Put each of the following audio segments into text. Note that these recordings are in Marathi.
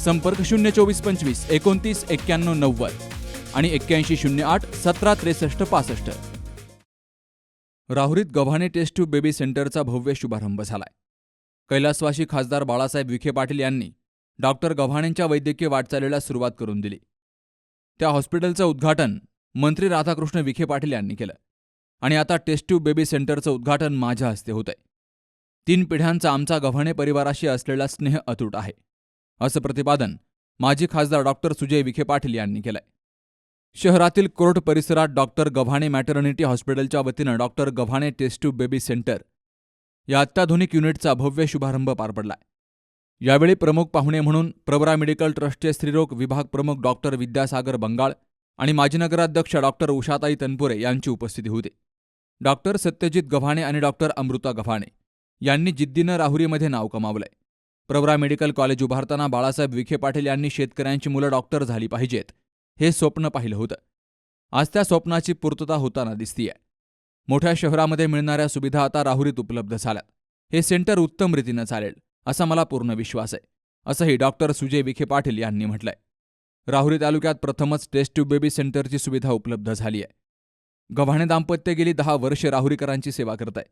संपर्क शून्य चोवीस पंचवीस एकोणतीस एक्क्याण्णव नव्वद आणि एक्क्याऐंशी शून्य आठ सतरा त्रेसष्ट पासष्ट. राहुरीत गव्हाणे टेस्ट ट्यूब बेबी सेंटरचा भव्य शुभारंभ झालाय. कैलासवासी खासदार बाळासाहेब विखे पाटील यांनी डॉक्टर गव्हाणेंच्या वैद्यकीय वाटचालीला सुरुवात करून दिली. त्या हॉस्पिटलचं उद्घाटन मंत्री राधाकृष्ण विखे पाटील यांनी केलं आणि आता टेस्ट ट्यूब बेबी सेंटरचं उद्घाटन माझ्या हस्ते होतंय. तीन पिढ्यांचा आमचा गव्हाणे परिवाराशी असलेला स्नेह अतूट आहे. असं प्रतिपादन माजी खासदार डॉक्टर सुजय विखे पाटील यांनी केलंय. शहरातील कोर्ट परिसरात डॉक्टर गव्हाणे मॅटर्निटी हॉस्पिटलच्या वतीनं doctor Gavhane test tube baby centre या अत्याधुनिक युनिटचा भव्य शुभारंभ पार पडलाय. यावेळी प्रमुख पाहुणे म्हणून प्रवरा मेडिकल ट्रस्टचे स्त्रीरोग विभाग प्रमुख डॉक्टर विद्यासागर बंगाळ आणि माजी नगराध्यक्ष डॉक्टर उषाताई तनपुरे यांची उपस्थिती होती. डॉक्टर सत्यजित गव्हाणे आणि डॉक्टर अमृता गव्हाणे यांनी जिद्दीनं राहुरीमध्ये नाव कमावलंय. प्रवरा मेडिकल कॉलेज उभारताना बाळासाहेब विखे पाटील यांनी शेतकऱ्यांची मुलं डॉक्टर झाली पाहिजेत हे स्वप्न पाहिलं होतं. आज त्या स्वप्नाची पूर्तता होताना दिसतीये. मोठ्या शहरामध्ये मिळणाऱ्या सुविधा आता राहुरीत उपलब्ध झाल्यात. हे सेंटर उत्तम रीतीनं चालेल असा मला पूर्ण विश्वास आहे असंही डॉक्टर सुजय विखे पाटील यांनी म्हटलंय. राहुरी तालुक्यात प्रथमच टेस्ट ट्यूब बेबी सेंटरची सुविधा उपलब्ध झाली आहे गव्हाणे दाम्पत्य गेली दहा वर्षे राहुरीकरांची सेवा करत आहे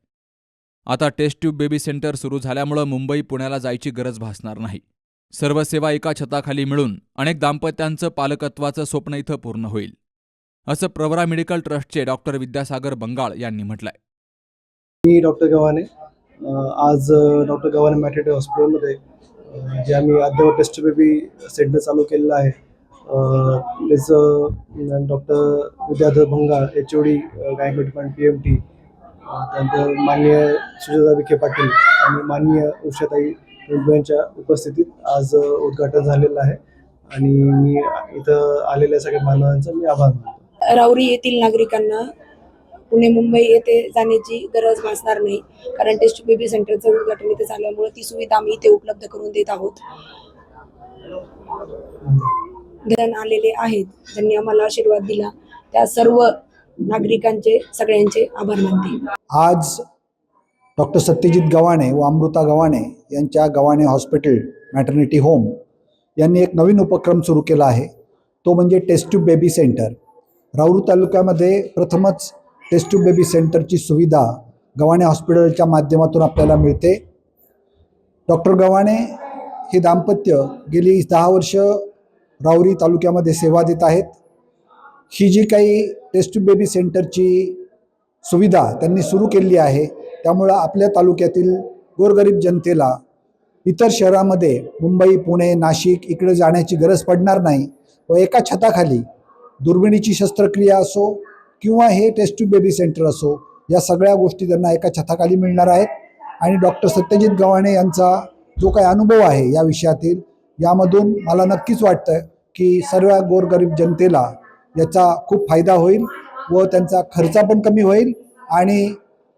आता टेस्ट ट्यूब बेबी सेंटर सुरू झाल्यामुळं मुंबई पुण्याला जायची गरज भासणार नाही. सर्व सेवा एका छताखाली मिळून अनेक दाम्पत्यांचं पालकत्वाचं स्वप्न इथं पूर्ण होईल. असं प्रवरा मेडिकल ट्रस्टचे डॉक्टर विद्यासागर बंगाळ यांनी म्हटलंय. मी डॉक्टर गव्हाणे आज डॉक्टर गव्हाणे मॅटेटे हॉस्पिटलमध्ये जे आम्ही अद्ययावत टेस्ट बेबी सेंटर चालू केलेलं आहे त्याचं doctor Vidyadhar Bangal H O D गायक डिपार्टमेंट पी एम टी त्यानंतर माननीय सुजाता विखे पाटील आणि माननीय उषाताई यांच्या उपस्थितीत आज उद्घाटन झालेलं आहे. आणि मी इथं आलेल्या सगळ्या मानवांचा मी आभार मानतो. राऊरी येथील नागरिकांना पुणे मुंबई येथे जाण्याची गरज भासणार नाही. कारण टेस्ट बेबी सेंटरचं उद्घाटन इथे झाल्यामुळे ती सुविधा आम्ही इथे उपलब्ध करून देत आहोत. आलेले आहेत. ज्यांनी आम्हाला आशीर्वाद दिला. त्या सर्व नागरिकांचे सगळ्यांचे आभार मानते. आज डॉक्टर सत्यजित गव्हाणे व अमृता गव्हाणे यांच्या गव्हाणे हॉस्पिटल मॅटर्निटी होम यांनी एक नवीन उपक्रम सुरू केला आहे. तो म्हणजे टेस्ट्यूब बेबी सेंटर राऊर तालुक्यामध्ये प्रथमच टेस्ट्यूब बेबी सेंटरची सुविधा गव्हाणे हॉस्पिटलच्या माध्यमातून आपल्याला मिळते. डॉक्टर गव्हाणे हे दाम्पत्य गेली दहा वर्ष राऊरी तालुक्यामध्ये सेवा देत आहेत. ही जी काही टेस्ट बेबी सेंटरची सुविधा त्यांनी सुरू केलेली आहे त्यामुळं आपल्या तालुक्यातील गोरगरीब जनतेला इतर शहरामध्ये मुंबई पुणे नाशिक इकडे जाण्याची गरज पडणार नाही. व एका छताखाली दुर्बिणीची शस्त्रक्रिया असो किंवा हे टेस्ट टू बेबी सेंटर असो या सगळ्या गोष्टी त्यांना एका छताखाली मिळणार आहेत. आणि डॉक्टर सत्यजित गव्हाणे यांचा जो काही अनुभव आहे या विषयातील यामधून मला नक्कीच वाटतं की सर्व गोरगरीब जनतेला याचा खूप फायदा होईल व त्यांचा खर्च पण कमी होईल आणि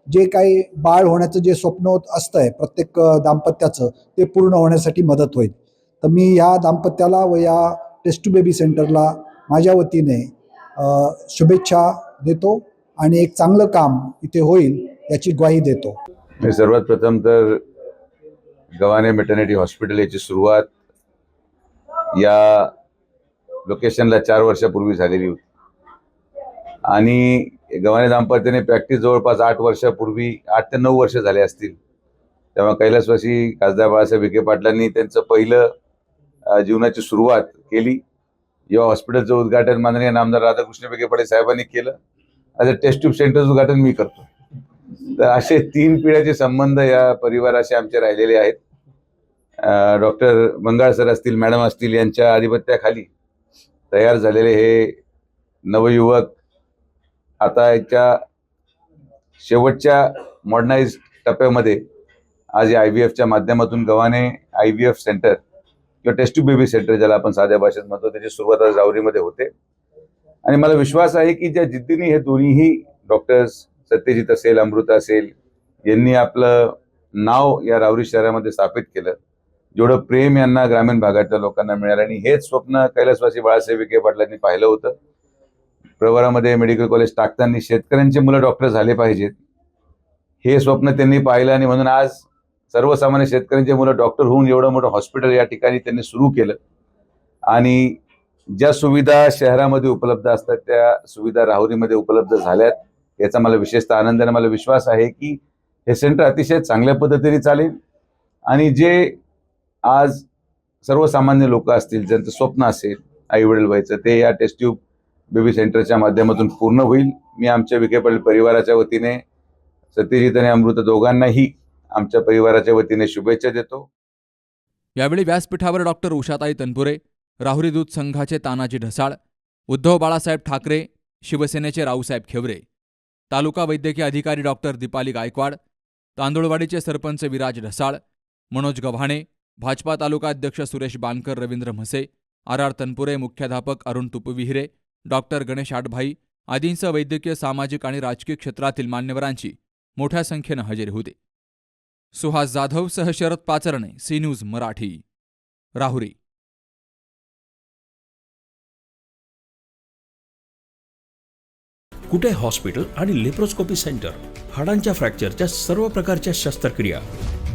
जे काही बाळ होण्याचं जे स्वप्न होत असतं आहे प्रत्येक दाम्पत्याचं ते पूर्ण होण्यासाठी मदत होईल. तर मी या दाम्पत्याला व या टेस्ट बेबी सेंटरला माझ्या वतीने शुभेच्छा देतो आणि एक चांगलं काम इथे होईल याची ग्वाही देतो. मी सर्वात प्रथम तर गव्हाणे मेटर्निटी हॉस्पिटल याची सुरुवात या लोकेशनला चार वर्षापूर्वी झालेली होती. आणि गव्हाणे दाम्पत्याने प्रॅक्टिस जवळपास आठ वर्षापूर्वी आठ ते नऊ वर्ष झाले असतील. तेव्हा कैलासवासी खासदार बाळासाहेब विखे पाटलांनी त्यांचं पहिलं जीवनाची सुरुवात केली. जेव्हा हॉस्पिटलचं उद्घाटन माननीय नामदार राधाकृष्ण विखे पाटील साहेबांनी केलं. आज टेस्ट ट्यूब सेंटरचं उद्घाटन मी करतो. तर असे तीन पिढ्याचे संबंध या परिवाराशी आमचे राहिलेले आहेत. डॉक्टर मंगाळ सर असतील मॅडम असतील यांच्या आधिपत्याखाली तयार झालेले हे नवयुवक आता याच्या शेवटच्या मॉडर्नाइज टप्प्यामध्ये आज या आय व्ही एफच्या माध्यमातून Gavhane I V F centre किंवा टेस्ट टू बेबी सेंटर ज्याला आपण साध्या भाषेत म्हणतो त्याची सुरुवात आज रावरीमध्ये होते. आणि मला विश्वास आहे की ज्या जिद्दीने हे दोन्हीही डॉक्टर्स सत्यजित असेल अमृता असेल यांनी आपलं नाव या रावरी शहरामध्ये स्थापित केलं. जेवढं प्रेम यांना ग्रामीण भागातल्या लोकांना मिळालं आणि हेच स्वप्न कैलासवासी बाळासाहेब विखे पाटलांनी पाहिलं होतं. प्रवरामध्ये मेडिकल कॉलेज टाकताना शेतकऱ्यांची मुलं डॉक्टर झाले पाहिजेत. हे स्वप्न त्यांनी पाहिलं आणि म्हणून आज सर्वसामान्य शेतकऱ्यांची मुलं डॉक्टर होऊन एवढं मोठं हॉस्पिटल या ठिकाणी त्यांनी सुरू केलं. आणि ज्या सुविधा शहरामध्ये उपलब्ध असतात त्या सुविधा राहुरीमध्ये उपलब्ध झाल्यात याचा मला विशेषतः आनंद आणि मला विश्वास आहे की हे सेंटर अतिशय चांगल्या पद्धतीने चालेल. आणि जे आज सर्वसामान्य लोक असतील ज्यांचं स्वप्न असेल आई वडील व्हायचं ते या टेस्ट ट्यूब बेबी सेंटरच्या माध्यमातून पूर्ण होईल. मी आमच्या विखे पाटील परिवाराच्या वतीने सत्यजित आणि अमृत दोघांनाही आमच्या परिवाराच्या वतीने शुभेच्छा देतो. यावेळी व्यासपीठावर डॉक्टर उषाताई तनपुरे राहुरी दूध संघाचे तानाजी ढसाळ उद्धव बाळासाहेब ठाकरे शिवसेनेचे रावसाहेब खेवरे तालुका वैद्यकीय अधिकारी डॉक्टर दीपाली गायकवाड तांदुळवाडीचे सरपंच विराज ढसाळ मनोज गव्हाणे भाजपा तालुका अध्यक्ष सुरेश बानकर रवींद्र म्हसे आर आर तनपुरे मुख्याध्यापक अरुण तुपविहिरे डॉक्टर गणेश आटभाई आदींसह वैद्यकीय सामाजिक आणि राजकीय क्षेत्रातील मान्यवरांची मोठ्या संख्येनं हजेरी होती. सुहास जाधव सह Sharad Pacharne C news Marathi. Rahuri. Kute hospital आणि लेप्रोस्कोपी सेंटर? हाडांच्या फ्रॅक्चरच्या सर्व प्रकारच्या शस्त्रक्रिया.